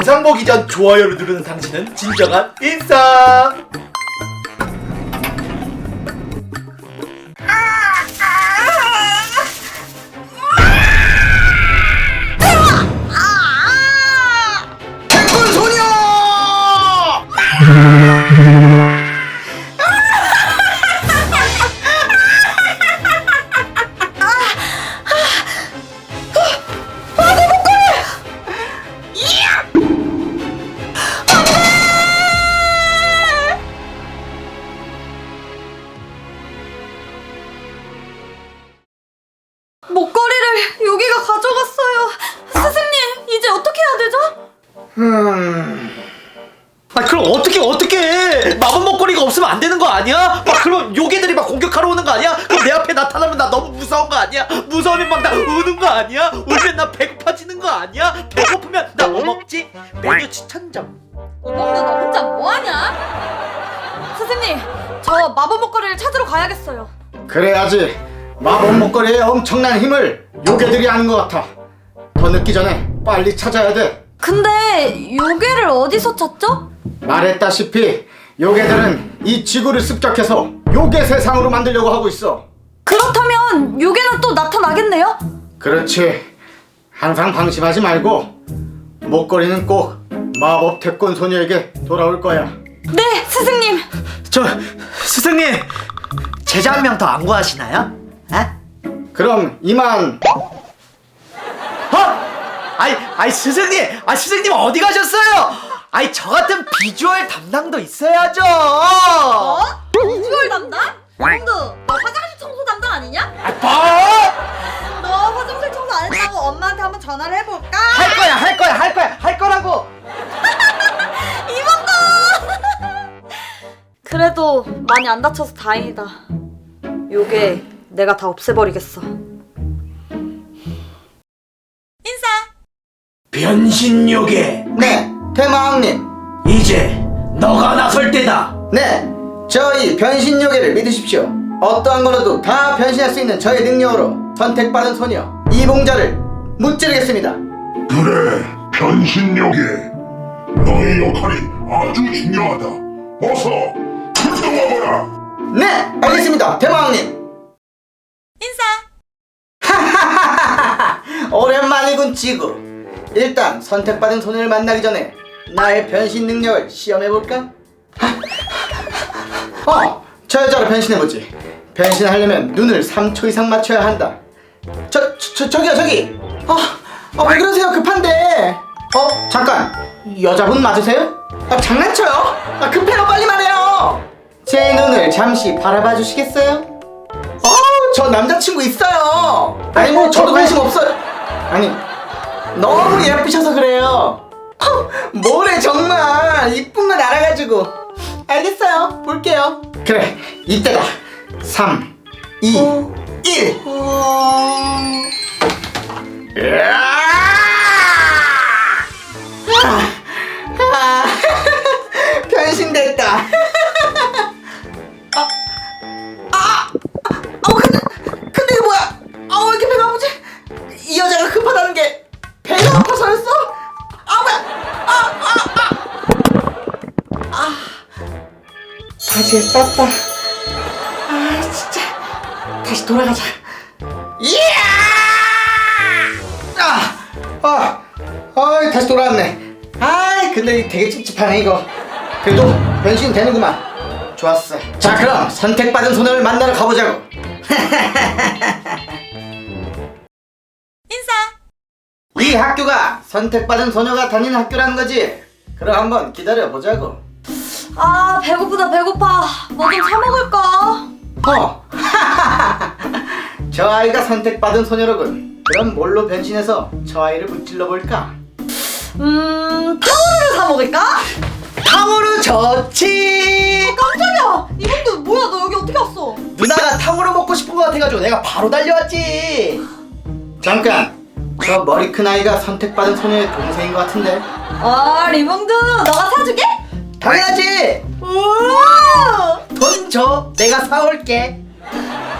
영상 보기 전 좋아요를 누르는 당신은 진정한 인싸. 태권 소녀! 되죠? 아 그럼 어떻게 어떻게 마법 먹거리가 없으면 안 되는 거 아니야? 막 그럼 요괴들이 막 공격하러 오는 거 아니야? 그럼 내 앞에 나타나면 나 너무 무서운 거 아니야? 무서우면 막 나 우는 거 아니야? 울면 나 배고파지는 거 아니야? 배고프면 나 뭐 먹지? 메뉴 추천점. 이봉도 너 혼자 뭐하냐? 스승님, 저 마법 목걸이를 찾으러 가야겠어요. 그래야지 마법 목걸이의 엄청난 힘을 요괴들이 아는 것 같아 더 늦기 전에 빨리 찾아야 돼 근데 요괴를 어디서 찾죠? 말했다시피 요괴들은 이 지구를 습격해서 요괴 세상으로 만들려고 하고 있어 그렇다면 요괴는 또 나타나겠네요? 그렇지 항상 방심하지 말고 목걸이는 꼭 마법 태권 소녀에게 돌아올 거야 네, 스승님. 저 스승님 제자 한 명 더 안 구하시나요? 에? 그럼 이만 어? 아이 스승님 아 스승님 어디 가셨어요? 아이 저 같은 비주얼 담당도 있어야죠. 어? 비주얼 담당? 이봉도, 너 화장실 청소 담당 아니냐? 아 뭐? 너 화장실 청소 안 했다고 엄마한테 한번 전화를 해볼까? 할 거야 할 거야 할 거야 할 거라고. 이봉도! 그래도 많이 안 다쳐서 다행이다. 요게 내가 다 없애버리겠어. 변신 요괴 네 대마왕님 이제 너가 나설 때다. 네 저희 변신 요괴를 믿으십시오 어떠한 거라도 다 변신할 수 있는 저의 능력으로 선택받은 소녀 이봉자를 무찌르겠습니다 그래, 변신력에 너의 역할이 아주 중요하다. 어서 출동하거라. 네 알겠습니다 대마왕님 인사. 오랜만이군 지구 일단 선택받은 소녀를 만나기 전에 나의 변신 능력을 시험해볼까? 어! 저 여자로 변신해보지 변신하려면 눈을 3초 이상 맞춰야 한다 저, 저, 저기요 저기 아, 아, 왜 그러세요 급한데 어? 잠깐 여자분 맞으세요? 아 장난쳐요? 아 급해요 빨리 말해요 제 눈을 잠시 바라봐 주시겠어요? 어우 저 남자친구 있어요 아니 뭐 저도 관심 없어요 아니 너무 예쁘셔서 그래요. 헉, 뭐래 정말. 이쁜 건 알아가지고. 알겠어요. 볼게요. 그래 이때다. 3 2 1 아, 변신됐다. 어 근데 근데 이거 뭐야? 아 왜 이렇게 배가 아프지? 이 여자가 급하다는 게 다시 썼다. 아 진짜 다시 돌아가자. 이야! 아, 아, 아 다시 돌아왔네. 아 근데 되게 찝찝하네 이거. 그래도 변신 되는구만. 좋았어. 자 그럼 선택받은 소녀를 만나러 가보자고. 인사. 이 학교가 선택받은 소녀가 다니는 학교라는 거지. 그럼 한번 기다려 보자고. 아 배고프다 배고파. 뭐 좀 사 먹을까? 어. 저 아이가 선택받은 소녀로군. 그럼 뭘로 변신해서 저 아이를 무찔러 볼까? 음 탕후루를 사 먹을까? 탕후루 좋지. 깜짝이야. 이봉도 뭐야 너 여기 어떻게 왔어? 누나가 탕후루 먹고 싶은 거 같아가지고 내가 바로 달려왔지. 잠깐. 저 머리 큰 아이가 선택받은 소녀의 동생인 것 같은데. 아 리봉도 너가 사주게? 당연하지. 우와. 돈 줘. 내가 사올게.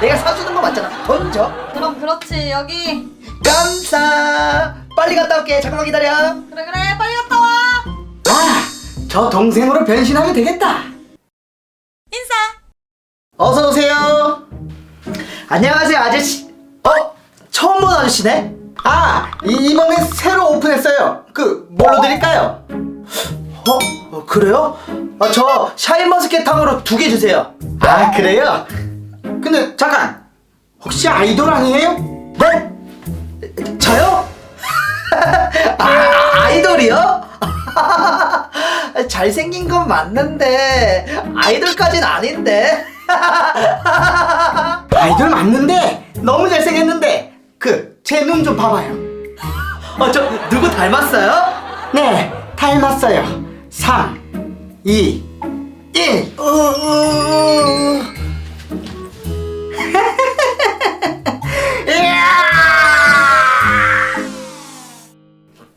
내가 사주는 거 맞잖아. 돈 줘. 그럼 그렇지 여기 감사. 빨리 갔다 올게. 잠깐만 기다려. 그래 그래 빨리 갔다 와. 저 동생으로 변신하면 되겠다. 인사. 어서 오세요. 안녕하세요, 아저씨. 어? 처음 본 아저씨네? 아, 이, 이번에 새로 오픈했어요. 그, 뭘로 드릴까요? 어? 어, 그래요? 아, 저 샤인머스켓탕으로 두 개 주세요. 아, 그래요? 근데 잠깐, 혹시 아이돌 아니에요? 네? 저요? 아, 아이돌이요? 잘생긴 건 맞는데 아이돌까진 아닌데 아이돌 맞는데 너무 잘생겼는데 그 제 눈 좀 봐봐요 어, 저 누구 닮았어요? 네 닮았어요 3 2 1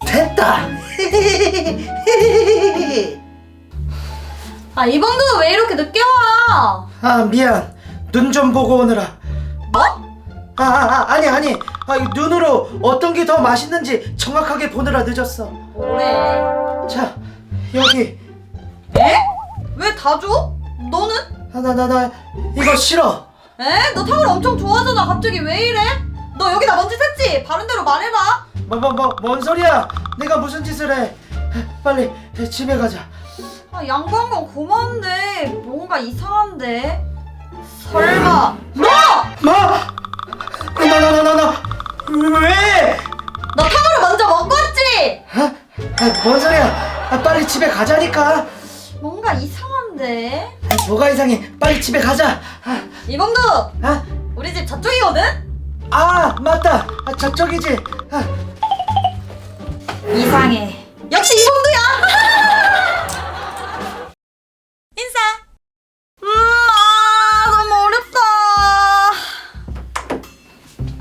됐다. 아 이봉두 왜 이렇게 늦게 와? 아 미안. 눈 좀 보고 오느라. 뭐? 아, 아 아니 아니. 아, 이 눈으로 어떤 게 더 맛있는지 정확하게 보느라 늦었어. 뭐래? 자 여기 에? 왜 다 줘? 너는? 나나나 이거 싫어 에? 너 탕을 엄청 좋아하잖아. 갑자기 왜 이래? 너 여기다 먼지 샜지? 바른 대로 말해라. 뭐뭐뭐뭔 소리야 내가 무슨 짓을 해 빨리 집에 가자 아 양보한 건 고마운데 뭔가 이상한데. 설마 너? 뭐? 나나 나 나나 왜? 너 탕으로 먼저 먹고 왔지? 아, 아, 뭔 소리야 아, 빨리 집에 가자니까 뭔가 이상한데. 아, 뭐가 이상해 빨리 집에 가자 아, 이봉두, 아, 우리 집 저쪽이거든? 아 맞다 아, 저쪽이지 아, 이상해. 역시 이봉두야. 인사. 음, 아 너무 어렵다.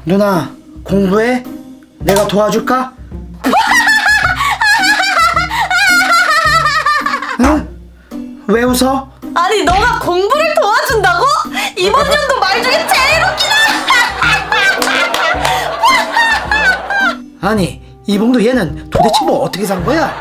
누나 공부해? 내가 도와줄까? 왜 웃어? 아니 너가 공부를 도와준다고? 이번 년도 말 중에 제일 웃기다. 아니 이봉도 얘는 도대체 뭐 어떻게 산 거야?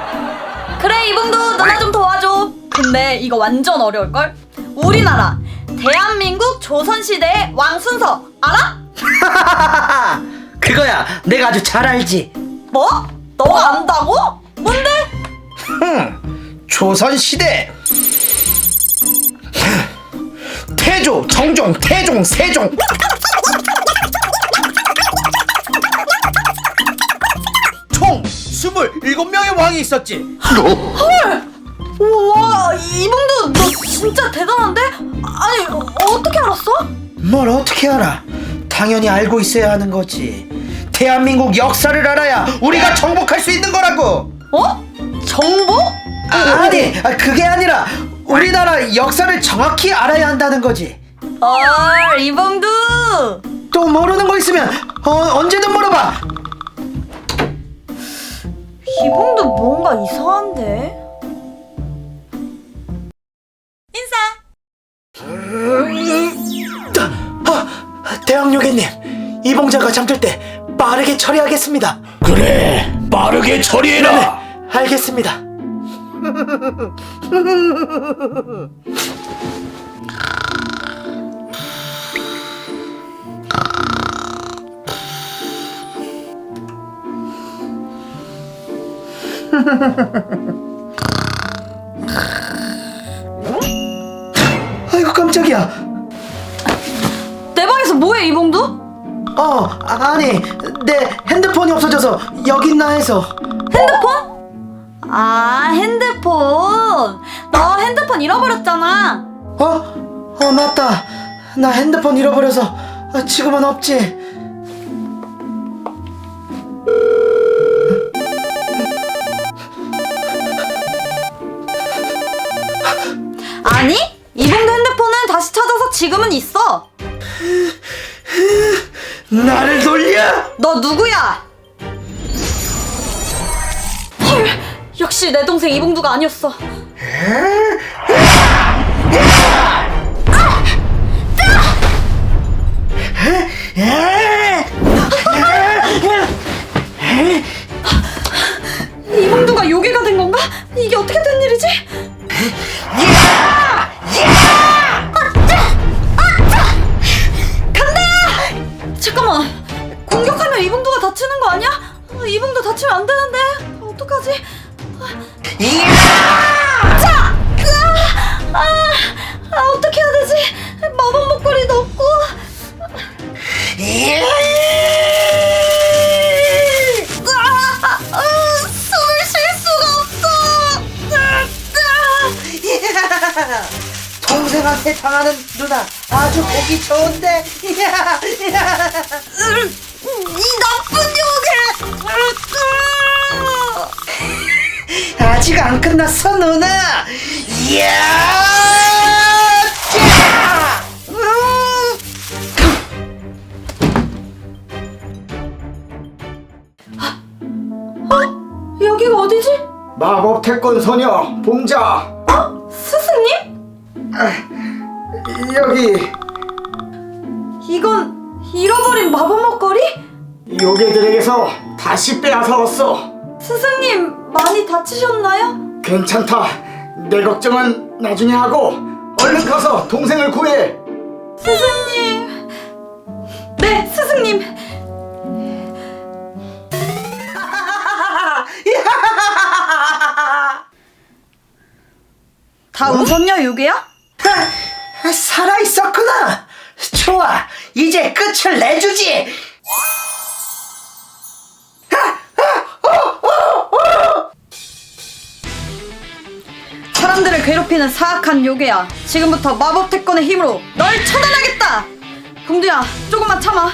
그래 이봉도 누나 좀 도와줘. 근데 이거 완전 어려울 걸. 우리나라 대한민국 조선시대의 왕 순서 알아? 그거야 내가 아주 잘 알지 뭐? 너가 안다고? 뭔데? 흠, 조선 시대 태조, 정종, 태종, 세종 총 27명의 왕이 있었지 우와 이봉도 너 진짜 대단한데? 아니 어, 어떻게 알았어? 뭘 어떻게 알아 당연히 알고 있어야 하는 거지 대한민국 역사를 알아야 우리가 정복할 수 있는 거라고 어? 정보? 아, 아니 아, 그게 아니라 우리나라 역사를 정확히 알아야 한다는 거지. 헐 이봉두! 또 모르는 거 있으면 어, 언제든 물어봐. 이봉도 뭔가 이상한데? 인사! 아, 대왕요괴님 이봉자가 잠들 때 빠르게 처리하겠습니다. 그래 빠르게 처리해라! 네 알겠습니다 아이고 깜짝이야 내 방에서 뭐해 이봉두? 어 아니 내 핸드폰이 없어져서 여기 있나 해서 핸드폰? 아 핸드폰 잃어버렸잖아. 어? 어 맞다. 나 핸드폰 잃어버려서 아, 지금은 없지. 아니? 이봉두 핸드폰은 다시 찾아서 지금은 있어. 나를 돌려! 너 누구야? 헐 역시 내 동생 이봉두가 아니었어. 이봉두가 요괴가 된 건가? 이게 어떻게 된 일이지? 간다! 잠깐만 공격하면 이봉도가 다치는 거 아니야? 이봉두 다치면 안 되는데 어떡하지? 자! 아, 아, 아, 어떻게 해야 되지? 마법 목걸이도 없고. 아, 아, 숨을 쉴 수가 없어. 아, 아. 동생한테 당하는 누나 아주 보기 좋은데 이 나쁜 요괴! 아직 안 끝났어 누나 이야 짜! 음. 여기가 어디지? 마법 태권 소녀 봉자 스승님? 여기 이건 잃어버린 마법 목걸이? 요괴들에게서 다시 빼앗아 왔어. 스승님 많이 다치셨나요? 괜찮다. 내 걱정은 나중에 하고 얼른 가서 동생을 구해. 스승님. 네, 스승님. 다 웃었냐, 요괴야? 아, 살아 있었구나 좋아 이제 끝을 내주지 사람들을 괴롭히는 사악한 요괴야. 지금부터 마법 태권의 힘으로 널 처단하겠다. 봉두야, 조금만 참아.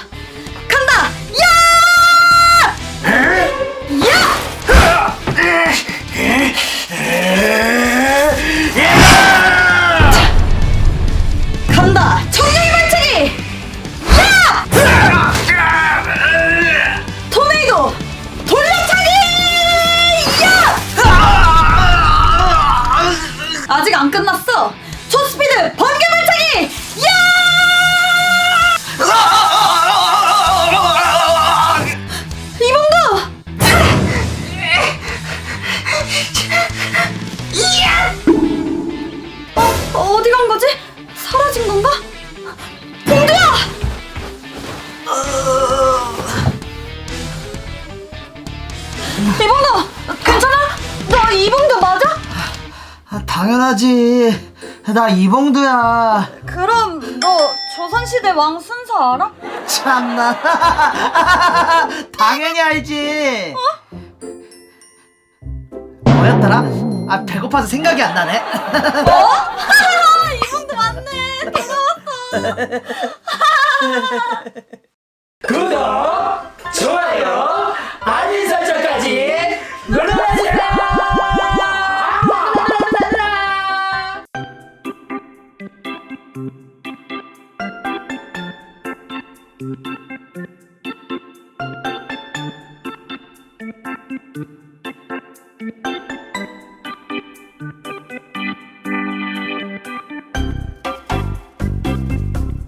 당연하지. 나 이봉두야. 그럼 너 조선시대 왕 순서 알아? 참나. 당연히 알지. 어? 뭐였더라? 아 배고파서 생각이 안 나네. 어? 이봉도 맞네. 반가웠어. 구독, 좋아요.